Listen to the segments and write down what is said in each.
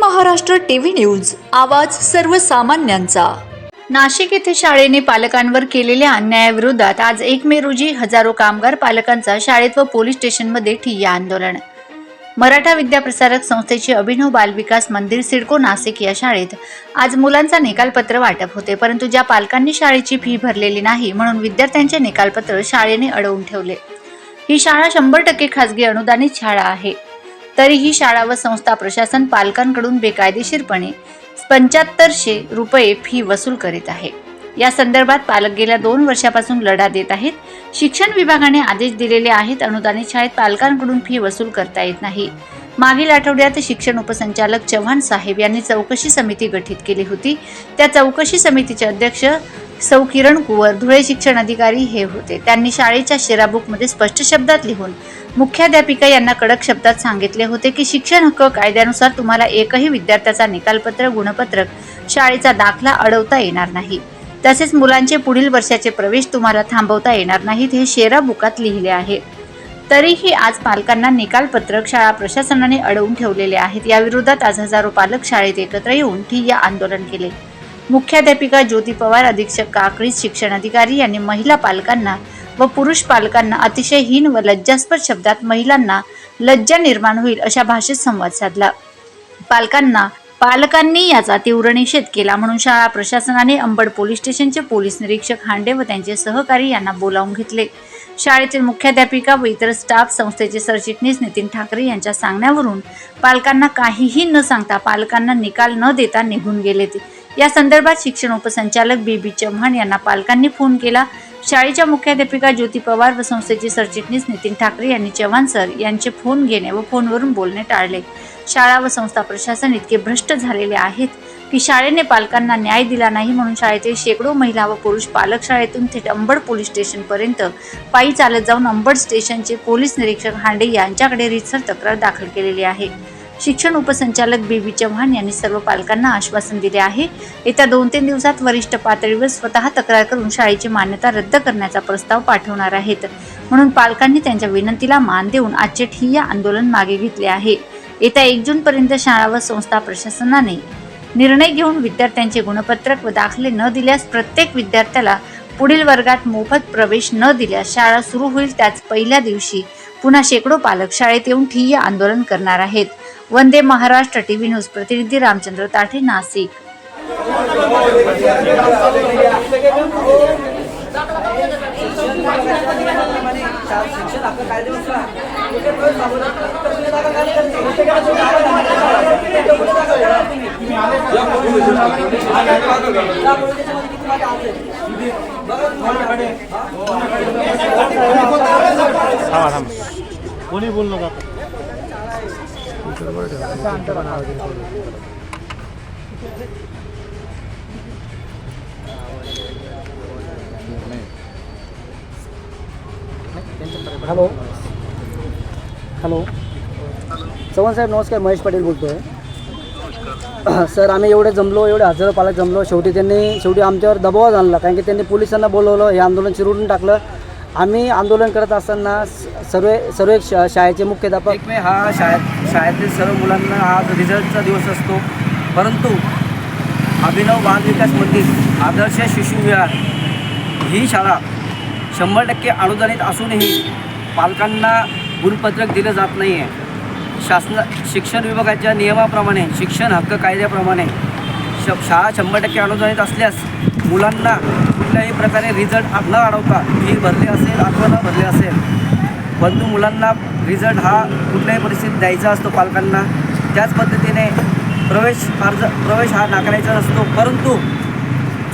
Maharashtra TV news आवाज सर्वसामान्यांचा. नाशिक येथे शाळेने पालकांवर केलेल्या अन्यायाविरोधात आज एक मे रोजी हजारो कामगार पालकांचा शाळेत व पोलीस स्टेशनमध्ये ठिय्या आंदोलन. मराठा विद्याप्रसारक संस्थेचे अभिनव बालविकास मंदिर सिडको नाशिक या शाळेत आज मुलांचा निकालपत्र वाटप होते परंतु ज्या पालकांनी शाळेची फी भरलेली नाही म्हणून विद्यार्थ्यांचे निकालपत्र शाळेने अडवून ठेवले. ही शाळा शंभर टक्के खासगी अनुदानित शाळा आहे. तरीही शाळा व संस्था प्रशासन पालकांकडून बेकायदेशीरपणे पंच्याहत्तरशे रुपये फी वसूल करीत आहे. या संदर्भात पालक गेल्या दोन वर्षापासून लढा देत आहेत. शिक्षण विभागाने आदेश दिलेले आहेत. अनुदानित शाळेत पालकांकडून फी वसूल करता येत नाही. मागील आठवड्यात शिक्षण उपसंचालक चव्हाण साहेब यांनी चौकशी समिती गठीत केली होती. त्या चौकशी समितीचे अध्यक्ष सौ किरण कुवर धुळे शिक्षण अधिकारी हे होते. त्यांनी शाळेच्या शेराबुकमध्ये स्पष्ट शब्दात लिहून मुख्याध्यापिका यांना कडक शब्दात सांगितले होते की शिक्षण हक्क कायद्यानुसार तुम्हाला एकही विद्यार्थ्याचा निकालपत्र गुणपत्रक शाळेचा दाखला अडवता येणार नाही. तसेच मुलांचे पुढील वर्षाचे प्रवेश तुम्हाला थांबवता येणार नाहीत हे शेरा बुकात लिहिले आहे. तरीही आज पालकांना निकालपत्रक शाळा प्रशासनाने अडवून ठेवलेले आहेत. याविरोधात आज हजारो पालक शाळेत एकत्र येऊन ठिय्या आंदोलन केले. मुख्याध्यापिका ज्योती पवार अधीक्षक काकडी शिक्षण अधिकारी यांनी महिला पालकांना व पुरुष पालकांना अतिशय हीन व लज्जास्पद शब्दात महिलांना लज्जा निर्माण होईल अशा भाषेत संवाद साधला. पालकांना पालकांनी याचा तीव्र निषेध केला म्हणून शाळा प्रशासनाने अंबड पोलीस स्टेशनचे पोलीस निरीक्षक हांडे व त्यांचे सहकारी यांना बोलावून घेतले. शाळेतील मुख्याध्यापिका व इतर स्टाफ संस्थेचे सरचिटणीस नितीन ठाकरे यांच्या सांगण्यावरून पालकांना काहीही न सांगता पालकांना निकाल न देता निघून गेले ते. या संदर्भात शिक्षण उपसंचालक बी बी चव्हाण यांना पालकांनी फोन केला. शाळेच्या मुख्याध्यापिका ज्योती पवार व संस्थेचे सरचिटणीस नितीन ठाकरे यांनी चव्हाण सर यांचे फोन घेणे व फोनवरून बोलणे टाळले. शाळा व संस्था प्रशासन इतके भ्रष्ट झालेले आहेत की शाळेने पालकांना न्याय दिला नाही म्हणून शाळेतील शेकडो महिला व पुरुष पालक शाळेतून थेट अंबड पोलीस स्टेशनपर्यंत पायी चालत जाऊन अंबड स्टेशनचे पोलीस निरीक्षक हांडे यांच्याकडे रितसर तक्रार दाखल केलेली आहे. शिक्षण उपसंचालक बी बी चव्हाण यांनी सर्व पालकांना आश्वासन दिले आहे. येत्या दोन तीन दिवसात वरिष्ठ पातळीवर स्वतः तक्रार करून शाळेची मान्यता रद्द करण्याचा प्रस्ताव पाठवणार आहेत. म्हणून पालकांनी त्यांच्या विनंतीला मान देऊन आजचे ठिय्या आंदोलन मागे घेतले आहे. येत्या एक जून पर्यंत शाळा व संस्था प्रशासनाने निर्णय घेऊन विद्यार्थ्यांचे गुणपत्रक व दाखले न दिल्यास प्रत्येक विद्यार्थ्याला पुढील वर्गात मोफत प्रवेश न दिल्यास शाळा सुरू होईल त्याच पहिल्या दिवशी पुन्हा शेकडो पालक शाळेत येऊन ठिय्य आंदोलन करणार आहेत. वंदे महाराष्ट्र टीव्ही न्यूज़ प्रतिनिधी रामचंद्र ताठे नाशिक. थांबा थांबा. कोणी बोल हॅलो. हॅलो. चव्हाण साहेब नमस्कार. महेश पाटील बोलतो आहे सर आम्ही एवढे जमलो एवढे हजारो पालक जमलो. शेवटी त्यांनी शेवटी आमच्यावर दबाव आणला. कारण की त्यांनी पोलिसांना बोलवलं हे आंदोलन चिरडून टाकलं. आम्ही आंदोलन करत असताना स- सर्व सर्व शा शाळेचे मुख्याध्यापक मे हा शाळेत शाळेतील सर्व मुलांना आज रिझल्टचा दिवस असतो. परंतु अभिनव बाल विकास मंदिर आदर्श शिशुविहार ही शाळा शंभर टक्के अनुदानित असूनही पालकांना गुणपत्रक दिलं जात नाही आहे शासन शिक्षण विभागाच्या नियमाप्रमाणे शिक्षण हक्क कायद्याप्रमाणे श शाळा शंभर टक्के अनुदानित असल्यास मुलांना कुठल्याही प्रकारे रिझल्ट न अडवता फी भरली असेल अथवा न भरले असेल. परंतु मुलांना रिझल्ट हा कुठल्याही परिस्थितीत द्यायचा असतो पालकांना. त्याच पद्धतीने प्रवेश अर्ज प्रवेश हा नाकारायचा असतो. परंतु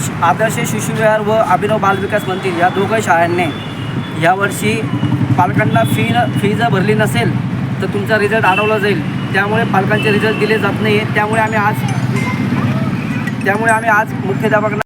श- आदर्श शिशुविहार व अभिनव बालविकास मंदिर या दोघं शाळांनी यावर्षी पालकांना फी न फी जर भरली नसेल तर तुमचा रिझल्ट अडवला जाईल. त्यामुळे पालकांचे रिझल्ट दिले जात नाही आहेत त्यामुळे आम्ही आज त्यामुळे आम्ही आज मुख्याध्यापकांना